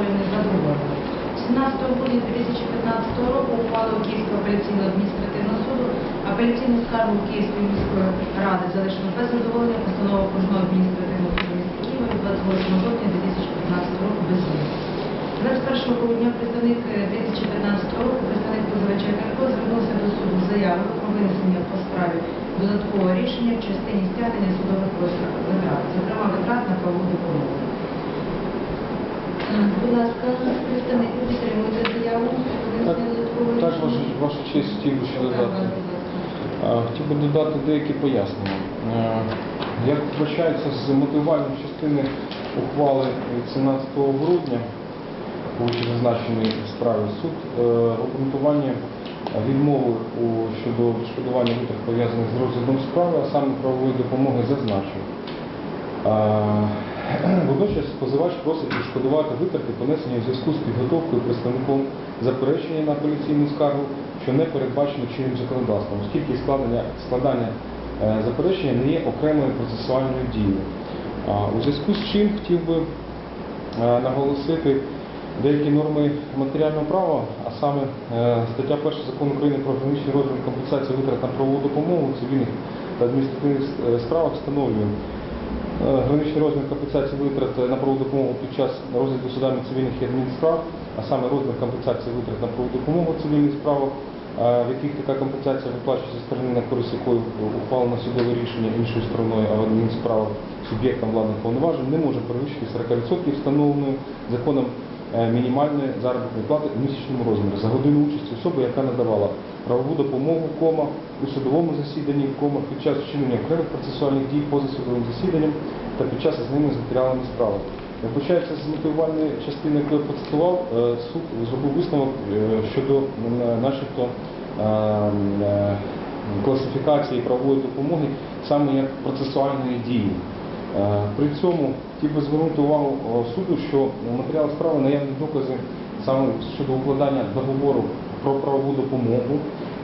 Анатоліївни задоволено. 17 грудня 2015 року ухвалою Київського апеляційного адміністративного суду апеляційну скаргу Київської міської ради залишено без задоволення постанова окружного адміністративного суду міста Києва від 28 жовтня 2015 року без змін. 21 грудня представник е, 2015 року представник позивача Карко звернувся до суду з заявою про винесення по справі додаткового рішення в частині стягнення судових витрат, зокрема витрат на правову допомогу. Так, ваша, ваша честь хотів ще додати. Хотів би додати деякі пояснення. Як вбачається з мотивувальної частини ухвали 17 грудня, у зазначеній справі суд е, обґрунтування відмови щодо відшкодування витрат пов'язаних з розглядом справи, а саме правової допомоги зазначив. А, Водночас позивач просить відшкодувати витрати, понесені у зв'язку з підготовкою представником заперечення на апеляційну скаргу, що не передбачено чинним законодавством, оскільки складення, складання е, заперечення не є окремою процесуальною дією. У зв'язку з чим хотів би е, наголосити деякі норми матеріального права, а саме е, стаття 1 закону України про граничний розмір компенсації витрат на правову допомогу цивільних та адміністративних е, справах встановлює е, граничний розмір компенсації витрат на правову допомогу під час розгляду судами цивільних і адмінсправ, а саме розмір компенсації витрат на правову допомогу цивільних справах, е, в яких така компенсація виплачується зі сторони, на користь якої ухвалено судове рішення іншою стороною, а в адмінсправах суб'єктом владних повноважень не може перевищити 40% встановленої законом е, мінімальної заробітної плати у місячному розмірі за годину участі особи, яка надавала правову допомогу кома у судовому засіданні кома під час вчинення окремих процесуальних дій поза судовим засіданням та під час ознайомлення з матеріалами справи. Як Вбачається з мотивувальної частини, яку я процитував, е, суд зробив висновок е, щодо начебто е, е, класифікації правової допомоги саме як процесуальної дії. При цьому хотів би звернути увагу суду, що в матеріалах справи наявні докази саме щодо укладання договору про правову допомогу.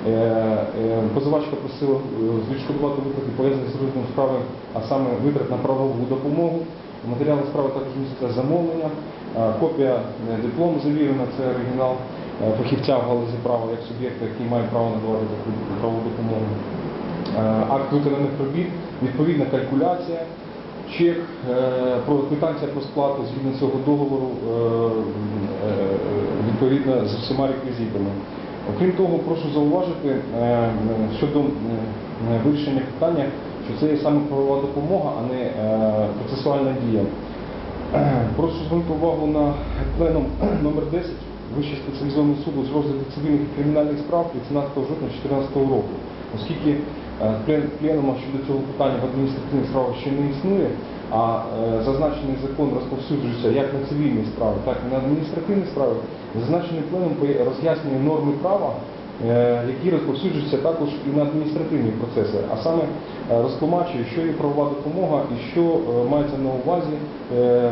Е, е, Позивачка просила е, відшкодувати витрати пов'язані з розглядом справи, а саме витрат на правову допомогу. В матеріалах справи також міститься замовлення, копія диплому завірена, це оригінал фахівця в галузі права як суб'єкта, який має право надавати правову допомогу. Акт виконаних робіт, відповідна калькуляція, чек, е, про квитанція про сплату згідно цього договору е, е, відповідно з всіма реквізитами. Окрім того, прошу зауважити щодо вирішення питання, що це є саме правова допомога, а не процесуальна дія. Прошу звернути увагу на пленум номер 10 Вищого спеціалізованого суду з розгляду цивільних і кримінальних справ від 17 жовтня 2014 року, оскільки пленума щодо цього питання в адміністративних справах ще не існує, а е, зазначений закон розповсюджується як на цивільні справи, так і на адміністративні справи, зазначений пленум роз'яснює норми права, е, які розповсюджуються також і на адміністративні процеси, а саме е, розтлумачує, що є правова допомога і що е, мається на увазі е,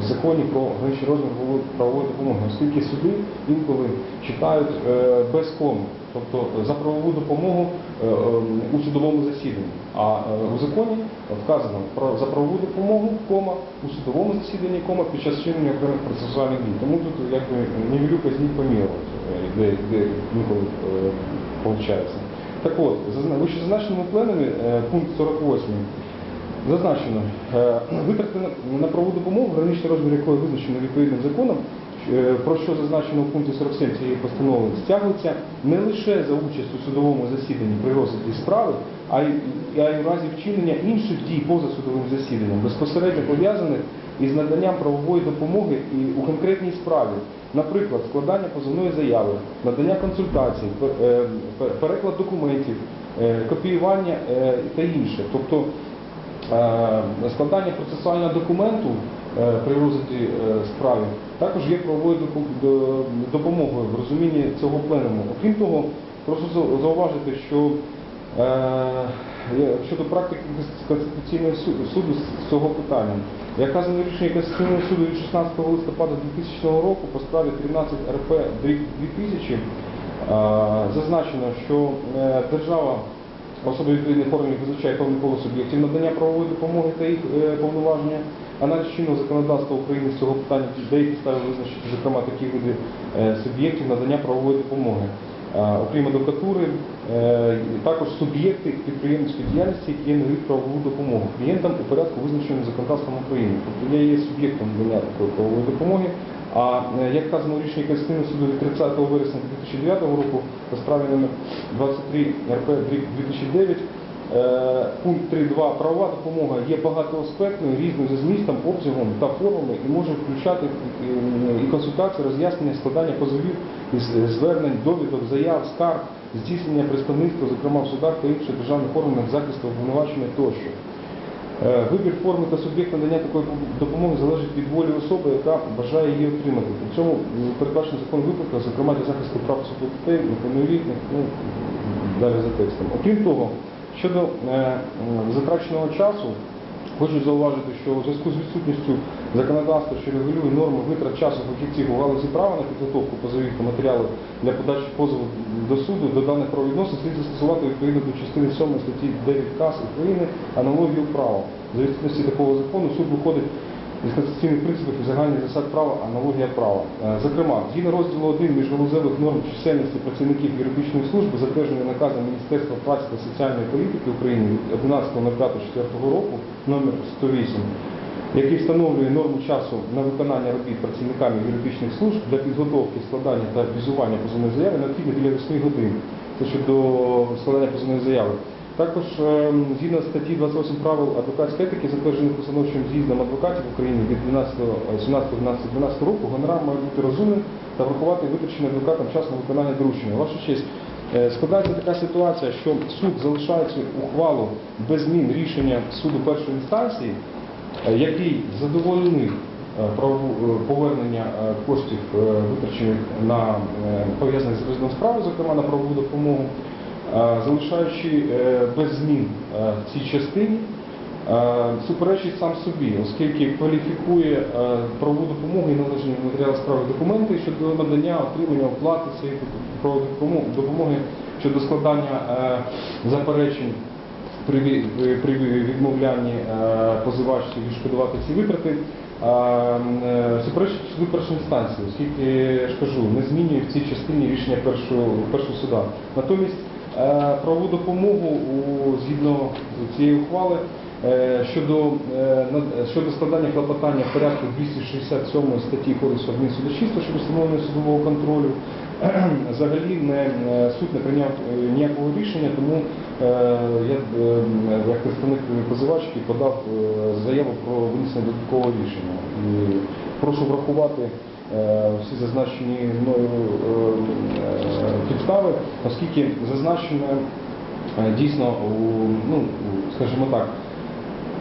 в законі про граничний розмір правової- допомоги, оскільки суди інколи читають е, без кому, тобто за правову допомогу е, е, у судовому засіданні. А е, у законі вказано за правову допомогу кома у судовому засіданні кома під час вчинення окремих процесуальних дій. Тому тут якби невелика змін помірувати, де, де інколи е, виходить. Так от, зазна- вище зазначеному пленумі пункт 48 Зазначено, витрати на- правову допомогу, граничний розмір якої визначено відповідним законом, про що зазначено в пункті 47 цієї постанови, стягується не лише за участь у судовому засіданні при розгляді справи, а й, а й у разі вчинення інших дій поза судовим засіданням, безпосередньо пов'язаних із наданням правової допомоги і у конкретній справі. Наприклад, складання позовної заяви, надання консультацій, е, переклад документів, е, копіювання е, та інше. Тобто Е, складання процесуального документу е, при розгляді е, справи також є правовою допомогою в розумінні цього пленуму. Окрім того, прошу зауважити, що е, щодо практики Конституційного суду, з цього питання, як казано рішення Конституційного суду від 16 листопада 2000 року по справі 13 РП 2000, е, зазначено, що е, держава особи відповідних органів визначає певний коло суб'єктів надання правової допомоги та їх е, повноваження. Аналіз чинного законодавства України з цього питання деякі стави визначити, зокрема, такі види е, суб'єктів надання правової допомоги. Окрім адвокатури, е, також суб'єкти підприємницької діяльності, які надають правову допомогу клієнтам у порядку, визначеному законодавством України. Тобто я є суб'єктом надання такої правової допомоги. А е, як вказано у рішенні Конституційного суду від 30 вересня 2009 року по справі номер 23 РП 2009, е, пункт 3.2 правова допомога є багатоаспектною, різною за змістом, обсягом та формами і може включати е, і консультації, роз'яснення, складання позовів, звернень, довідок, заяв, скарг, здійснення представництва, зокрема в судах та інших державних органах захисту обвинувачення тощо. Е, Вибір форми та суб'єкт надання такої допомоги залежить від волі особи, яка бажає її отримати. При цьому передбачено закон випадках, зокрема для захисту прав особи дітей, неповнолітніх, ну далі за текстом. Окрім того, щодо е, затраченого часу, хочу зауважити, що у зв'язку з відсутністю законодавства, що регулює норми витрат часу фахівців у галузі права на підготовку позовів та матеріалів для подачі позову до суду до даних правовідносин слід застосувати відповідно до частини 7 статті 9 КАС України аналогію права. За відсутності такого закону суд виходить із конституційних принципів і загальних засад права аналогія права. Е, Зокрема, згідно розділу 1 міжгалузевих норм чисельності працівників юридичної служби, затвердженої наказом Міністерства праці та соціальної політики України від 11.05.4 року номер 108, який встановлює норму часу на виконання робіт працівниками юридичних служб для підготовки, складання та візування позовної заяви необхідно біля 8 годин. Це щодо складання позовної заяви. Також ем, згідно статті 28 правил адвокатської етики, затверджених постановчим з'їздом адвокатів України від 12, 17 12 12 року, гонорар має бути розумним та врахувати витрачений адвокатом час на виконання доручення. Ваша честь, е, складається така ситуація, що суд залишає цю ухвалу без змін рішення суду першої інстанції, е, який задовольнив е, е, повернення е, коштів, е, витрачених на е, пов'язаних з розглядом справи, зокрема на правову допомогу, е, залишаючи е, без змін е, в цій частині, е, суперечить сам собі, оскільки кваліфікує правову допомогу і належні матеріали справи документи щодо надання, отримання, оплати цієї правової допомоги- щодо складання заперечень при, відмовлянні е, позивачці відшкодувати ці витрати, суперечить суду першої інстанції, оскільки я ж кажу, не змінює в цій частині рішення першого, першого суда. Натомість правову допомогу згідно цієї ухвали е, щодо, е, щодо складання клопотання в порядку 267 статті Кодексу адмінсудочинства щодо встановлення судового контролю, взагалі не, е, суд не прийняв е, ніякого рішення, тому е, я е, як представник позивачки подав е, заяву про винесення додаткового рішення. І прошу врахувати е, всі зазначені мною е, е, підстави, оскільки зазначене е, дійсно, ну, скажімо так,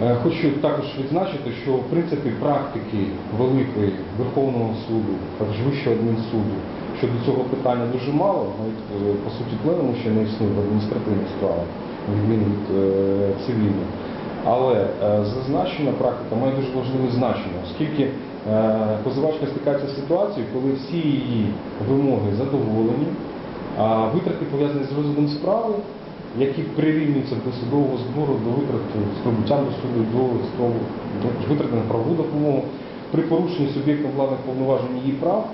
Е, Хочу також відзначити, що в принципі практики великої Верховного суду, також Вищого адмінсуду щодо цього питання дуже мало, навіть е, по суті пленуму ще не існує в адміністративних справах, відміну від е, цивільних. Але е, зазначена практика має дуже важливе значення, оскільки е, позивачка стикається з ситуацією, коли всі її вимоги задоволені, а витрати пов'язані з розглядом справи які прирівнюються до судового збору, до витрат з прибуттям до суду, до до витрат на правову допомогу при порушенні суб'єктом владних повноважень її прав,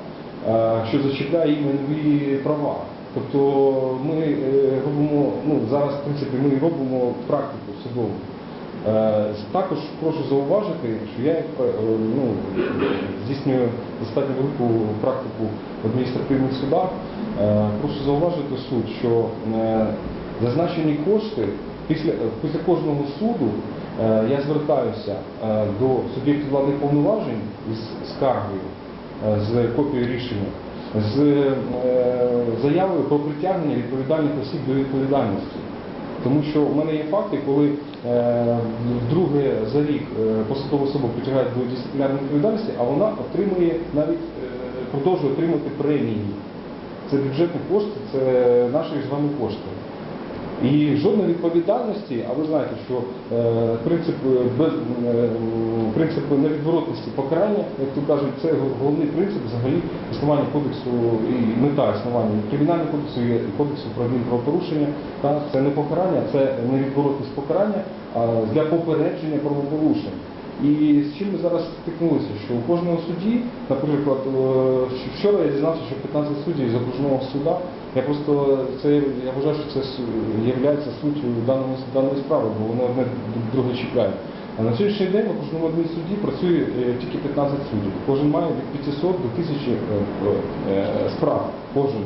е, що зачіпляє її майнові права. Тобто ми е, робимо, ну зараз в принципі ми робимо практику судову. Е, Також прошу зауважити, що я е, ну, здійснюю достатньо велику практику в адміністративних судах. Е, Прошу зауважити суд, що зазначені кошти після, після кожного суду я звертаюся до суб'єктів владних повноважень із скаргою, з копією рішення, з заявою про притягнення відповідальних осіб до відповідальності. Тому що в мене є факти, коли е, вдруге за рік е, посадову особу притягають до дисциплінарної відповідальності, а вона отримує навіть е, продовжує отримувати премії. Це бюджетні кошти, це наші з вами кошти. І жодної відповідальності, а ви знаєте, що е, принцип, е, без, е, принцип невідворотності покарання, як то кажуть, це головний принцип взагалі існування кодексу і мета існування кримінального кодексу і кодексу про адмінправопорушення. Та це не покарання, це невідворотність покарання а для попередження правопорушень. І з чим ми зараз стикнулися, що у кожного судді, наприклад, вчора я дізнався, що 15 суддів з окружного суда, я просто це я вважаю, що це є суттю даної, даної справи, бо вони одне друге чекає. А на сьогоднішній день в одній судді працює е, тільки 15 суддів. Кожен має від 500 до 1000 е, е, справ. Кожен.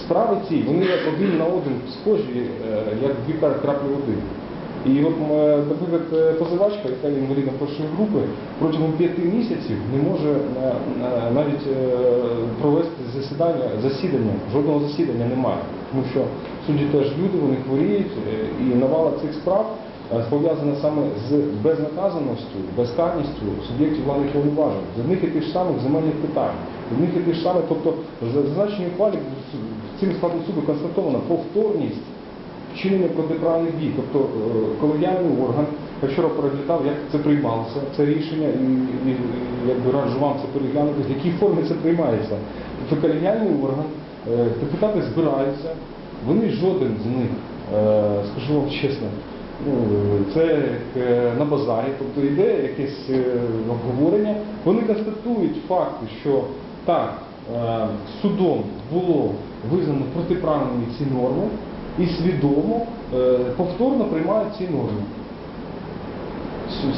Справи ці, вони один на один схожі, як дві краплі води. І от, наприклад, е, позивачка, яка є інвалідом першої групи, протягом п'яти місяців не може е, е, навіть провести засідання, засідання, жодного засідання немає. Тому що судді теж люди, вони хворіють, і навала цих справ пов'язана саме з безнаказаністю, безкарністю суб'єктів владних повноважень. З одних і тих самих земельних питань, з одних і тих самих, тобто в зазначеній ухвалі цим складом суду констатована повторність вчинення протиправних дій. Тобто е, колегіальний орган, я вчора переглядав, як це приймалося, це рішення, і, і, і якби це переглянути, в якій формі це приймається. Тобто колегіальний орган, е, депутати збираються, вони жоден з них, е, скажу вам чесно, ну, це як на базарі, тобто йде якесь обговорення, вони констатують факти, що так, судом було визнано протиправними ці норми, і свідомо е, повторно приймають ці норми.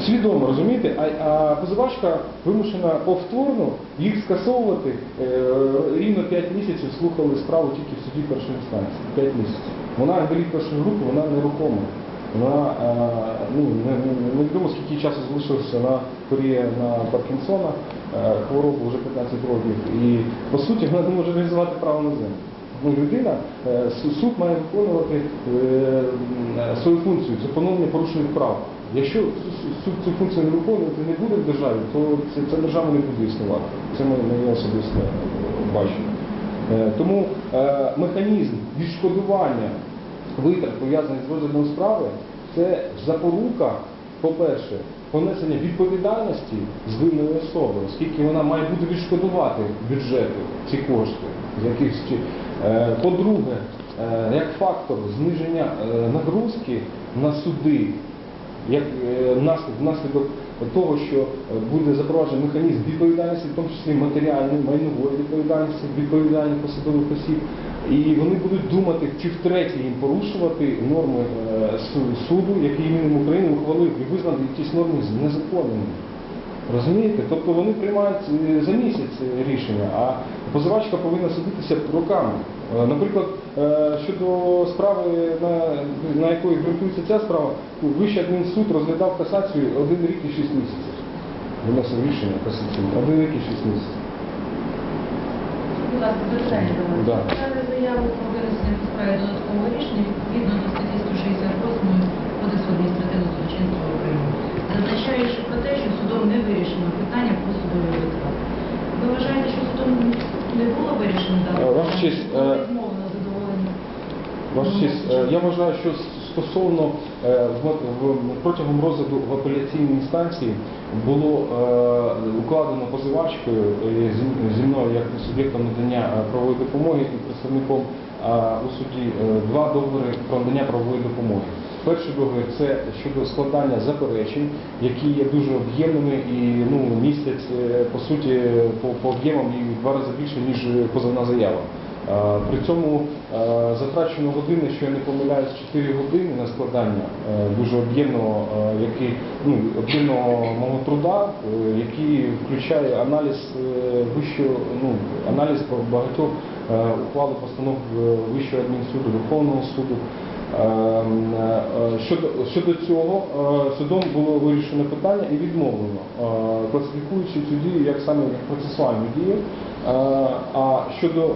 Свідомо, розумієте? А, а позивачка вимушена повторно їх скасовувати. Е, рівно 5 місяців слухали справу тільки в суді першої інстанції. 5 місяців. Вона інвалід першої групи, вона нерухома. Вона е, ну, не, не, скільки часу залишилося на хворіє на Паркінсона, хворобу вже 15 років. І по суті вона не може реалізувати право на землю. Ну, людина, е, суд має виконувати е, свою функцію, поновлення порушених прав. Якщо суд цю функцію не виконувати не буде в державі, то ця держава не буде існувати. Це моє особисте е, бачення. Е, Тому е, механізм відшкодування витрат, пов'язаних з розглядом справи, це запорука, по-перше, понесення відповідальності з винної особи, оскільки вона має бути відшкодувати бюджету ці кошти з Е, По-друге, е, як фактор зниження е, нагрузки на суди, як е, внаслідок того, що е, буде запроваджений механізм відповідальності, в тому числі матеріальної, майнової відповідальності, відповідальних посадових осіб, і вони будуть думати, чи втретє їм порушувати норми е, суду, який імені України ухвалив і визнав якісь норми незаконними. Розумієте? Тобто вони приймають е, за місяць рішення, а позивачка повинна судитися роками. Е, Наприклад, е, щодо справи, на, на якої ґрунтується ця справа, ну, Вищий адмінсуд розглядав касацію один рік і шість місяців. Виносив рішення касаційне. Один рік і шість місяців. Будь ласка. Да. Заяву про винесення справі додаткового рішення відповідно до статті 168 Кодексу адміністративного злочинства України, що судом не вирішено питання про судовий відклад. Ви вважаєте, що судом не було вирішено дане Е, Ваша честь, е, задоволення? Ваша честь, е, я вважаю, що стосовно е, в- в- протягом розгляду в апеляційній інстанції було е, укладено позивачкою е, зі- зі мною як суб'єктом надання е, правової допомоги і представником е, у суді е, два договори про надання правової допомоги. Перший договір це щодо складання заперечень, які є дуже об'ємними і ну, містять е, по суті по, по об'ємам і в два рази більше, ніж позовна заява. При цьому е, затрачено години, що я не помиляюсь, 4 години на складання е, дуже об'ємного, ну, об'ємного мого труда, який включає аналіз вищого, ну, аналіз багатьох ухвал постанов Вищого адмінсуду, Верховного суду. Е, е, Щодо, щодо цього е, судом було вирішено питання і відмовлено, е, класифікуючи цю дію як саме процесуальну дію. А щодо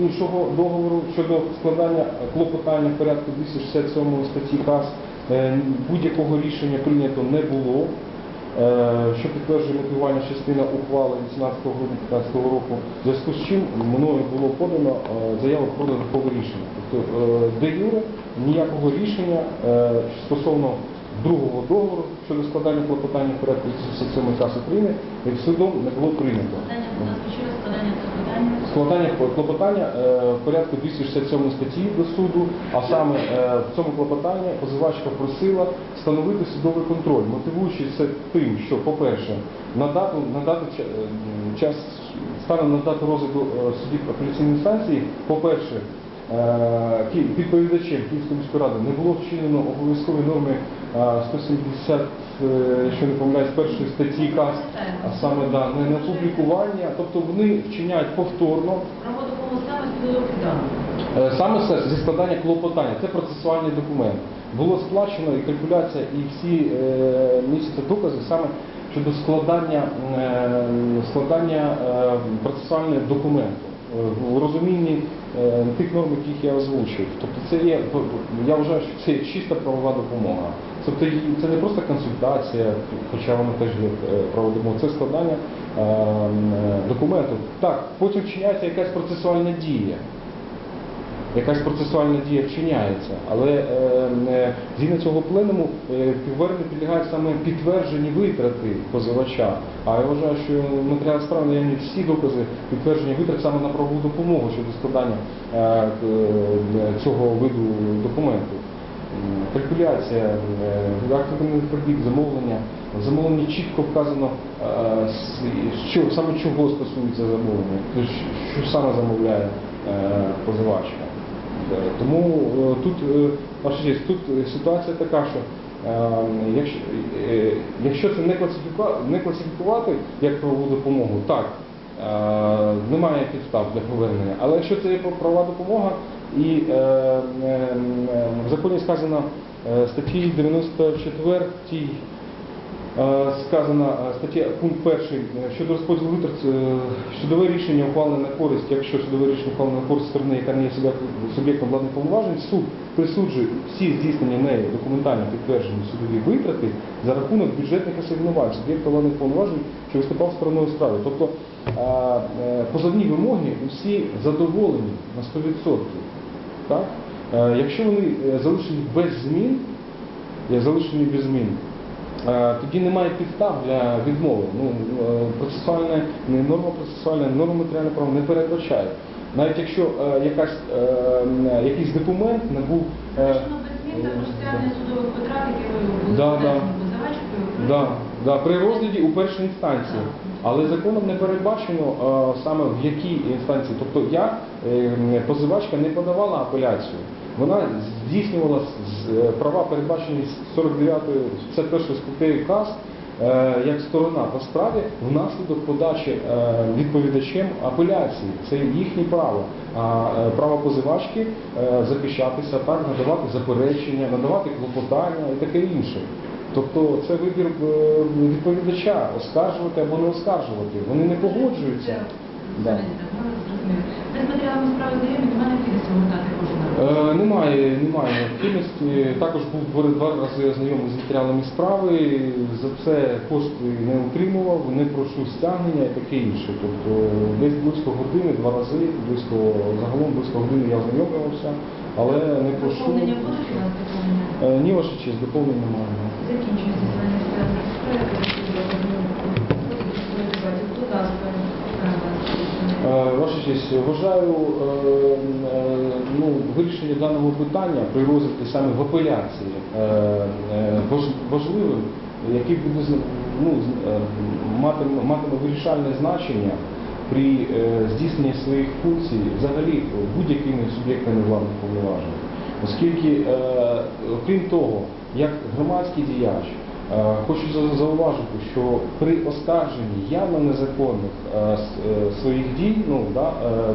іншого договору, щодо складання клопотання в порядку 267 статті КАС, будь-якого рішення прийнято не було. Е, що підтверджує мотивування частина ухвали 18 грудня 2015 року, в зв'язку з чим мною було подано е, заяву про додаткове рішення. Тобто е, де юре ніякого рішення стосовно другого договору щодо складання клопотання порядку 87 КАС України як судом не було прийнято. Складання, клопотання. Клопотання е, в порядку 267 статті до суду, а саме е, в цьому клопотанні позивачка просила встановити судовий контроль, мотивуючи це тим, що, по-перше, на дату, на дату ча- е, час станом на дату розгляду судів апеляційної інстанції, по-перше, е, Ки- відповідачем Київської міської ради не було вчинено обов'язкові норми е, 170, е, якщо не помиляюсь, першої статті КАС, а саме да, не на публікування, тобто вони вчиняють повторно саме. Е, зі складання клопотання, це процесуальний документ. Було сплачено і калькуляція, і всі е, місяці докази саме щодо складання, е, складання е, процесуального документу е, в розумінні е, тих норм, яких я озвучив. Тобто це є, я вважаю, що це є чиста правова допомога. Тобто це не просто консультація, хоча вона теж є е, це складання е, е, документу. Так, потім вчиняється якась процесуальна дія якась процесуальна дія вчиняється, але е, е, згідно цього пленуму е, повернення підлягають саме підтверджені витрати позивача. А я вважаю, що матеріал справи наявні всі докази підтвердження витрат саме на правову допомогу щодо складання е, цього виду документу. Калькуляція, виконаних замовлення. В замовленні чітко вказано, що, саме чого стосується замовлення, тобто, що саме замовляє позивачка. Е, Тому е, тут, е, ваша честь, тут е, ситуація така, що е, якщо, е, якщо це не класифікувати, не класифікувати як правову допомогу, так, е, немає підстав для повернення. Але якщо це є правова допомога, і е, е, е, в законі сказано е, статті 94 Е, сказана е, стаття пункт перший е, щодо розподілу витрат е, судове рішення ухвалене на користь, якщо судове рішення ухвалене на користь сторони, яка не є суб'єктом- владних повноважень, суд присуджує всі здійснені нею документально підтверджені судові витрати за рахунок бюджетних асигнувань суб'єкта владних повноважень, що виступав стороною справи. Тобто е, е, позовні вимоги усі задоволені на 100%. Так? Е, Якщо вони е, залишені без змін, залишені без змін. Е, Тоді немає підстав для відмови. Ну, е, процесуальна не норма процесуальна, норма матеріального права не передбачає. Навіть якщо е, якась, е, якийсь документ не був е, Да, да. Да, да, при розгляді у першій інстанції. Але законом не передбачено е, саме в якій інстанції. Тобто я, е, позивачка, не подавала апеляцію. Вона здійснювала з- права, передбачені з 49 51 статтею КАС, е, як сторона по справі внаслідок подачі е, відповідачем апеляції. Це їхнє право. А е, право позивачки е, захищатися, так, надавати заперечення, надавати клопотання і таке інше. Тобто це вибір е, відповідача оскаржувати або не оскаржувати. Вони не погоджуються. Да. З матеріалами справи знайомі, немає необхідності повертати кожен раз. Е, немає, немає необхідності. Також був два, рази ознайомлений з матеріалами справи. За це кошти не отримував, не прошу стягнення і таке інше. Тобто десь близько години, два рази, близько загалом близько години я ознайомлювався, але не прошу. Доповнення будуть у доповнення? Е, ні, ваша честь, доповнення немає. Закінчується зіслання справи. Хто за справу? Е, Ваша честь, вважаю е, е, ну, вирішення даного питання при розгляді саме в апеляції е, е, важ- важливим, який буде ну, е, матиме, матиме вирішальне значення при е, здійсненні своїх функцій взагалі будь-якими суб'єктами владних повноважень. Оскільки, е, окрім того, як громадський діяч, Е, Хочу зауважити, що при оскарженні явно незаконних е, е, своїх дій, ну да, е,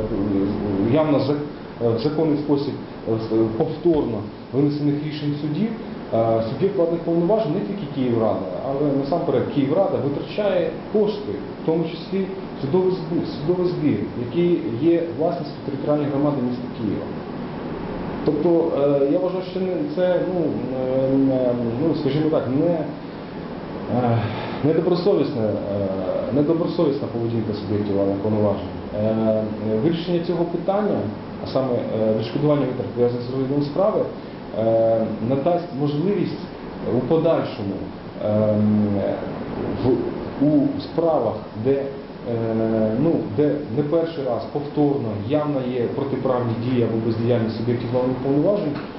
явно е, в законний спосіб е, повторно винесених рішень судів, е, суб'єкт владних повноважень не тільки Київрада, але насамперед Київрада витрачає кошти, в тому числі судовий збір, судовий який є власністю територіальної громади міста Києва. Тобто е, я вважаю, що це, ну, е, е, ну, скажімо так, не, е, Недобросовісна, е, недобросовісна поведінка суб'єктів повноважень. Е, Вирішення цього питання, а саме е, відшкодування витрат пов'язаних з розглядом справи, е, надасть можливість у подальшому е, в, у справах, де, е, ну, де не перший раз повторно явно є протиправні дії або бездіяльність суб'єктів повноважень, е,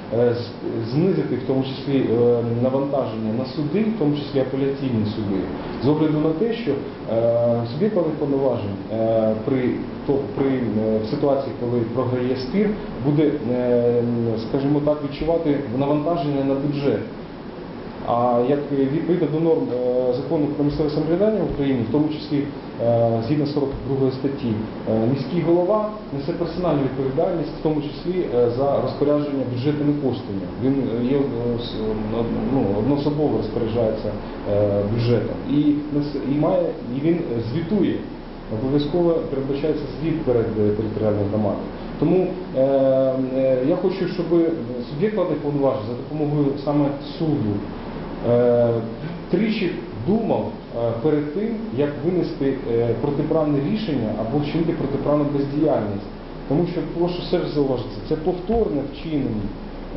знизити в тому числі е, навантаження на суди, в тому числі апеляційні суди, з огляду на те, що е, суб'єкт повноважень е, при, то, при е, ситуації, коли програє спір, буде, е, скажімо так, відчувати навантаження на бюджет. А як відповідно до норм е, закону про місцеве самоврядування в Україні, в тому числі е, згідно 42 статті, е, міський голова несе персональну відповідальність, в тому числі за розпорядження бюджетними коштами. Він є ну, одноособово розпоряджається бюджетом і, і має і він звітує. Обов'язково передбачається звіт перед територіальною громадою. Тому е, я хочу, щоб суб'єкт владних повноважень за допомогою саме суду тричі думав е, перед тим, як винести е, протиправне рішення або вчинити протиправну бездіяльність. Тому що прошу все ж зауважити, це повторне вчинення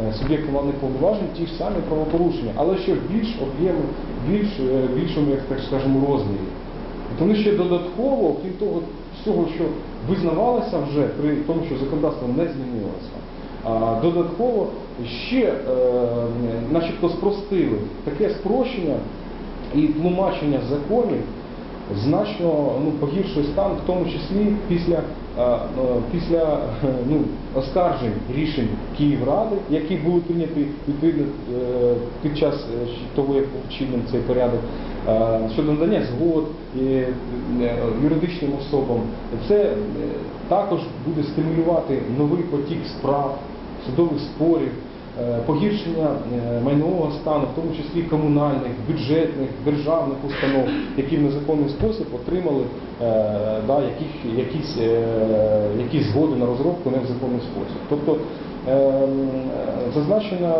е, суб'єктом владних повноважень ті ж самі правопорушення, але ще в більш об'єму, більш, е, більшому, як так скажемо, розмірі. Вони ще додатково, окрім того всього, що визнавалося вже при тому, що законодавство не змінилося, додатково ще е, начебто спростили таке спрощення і тлумачення законів значно ну, погіршує стан, в тому числі після, е, е, після е, ну, оскаржень рішень Київради, які були прийняті відповідно е, під час е, того, як був цей порядок, щодо надання згод юридичним особам. Це також буде стимулювати новий потік справ, судових спорів. Е, Погіршення е, майнового стану, в тому числі комунальних, бюджетних, державних установ, які в незаконний спосіб отримали е, да, якісь, е, якісь згоди на розробку не в законний спосіб. Тобто зазначене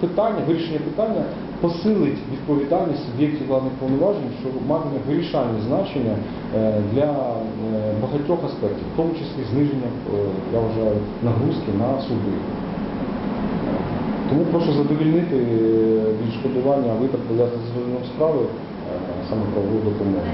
питання, вирішення питання посилить відповідальність суб'єктів владних повноважень, що матиме вирішальне значення для багатьох аспектів, в тому числі зниження, я вважаю, нагрузки на суди. Тому прошу задовільнити е, відшкодування витрат пов'язаних з розглядом справи е, саме правову допомоги.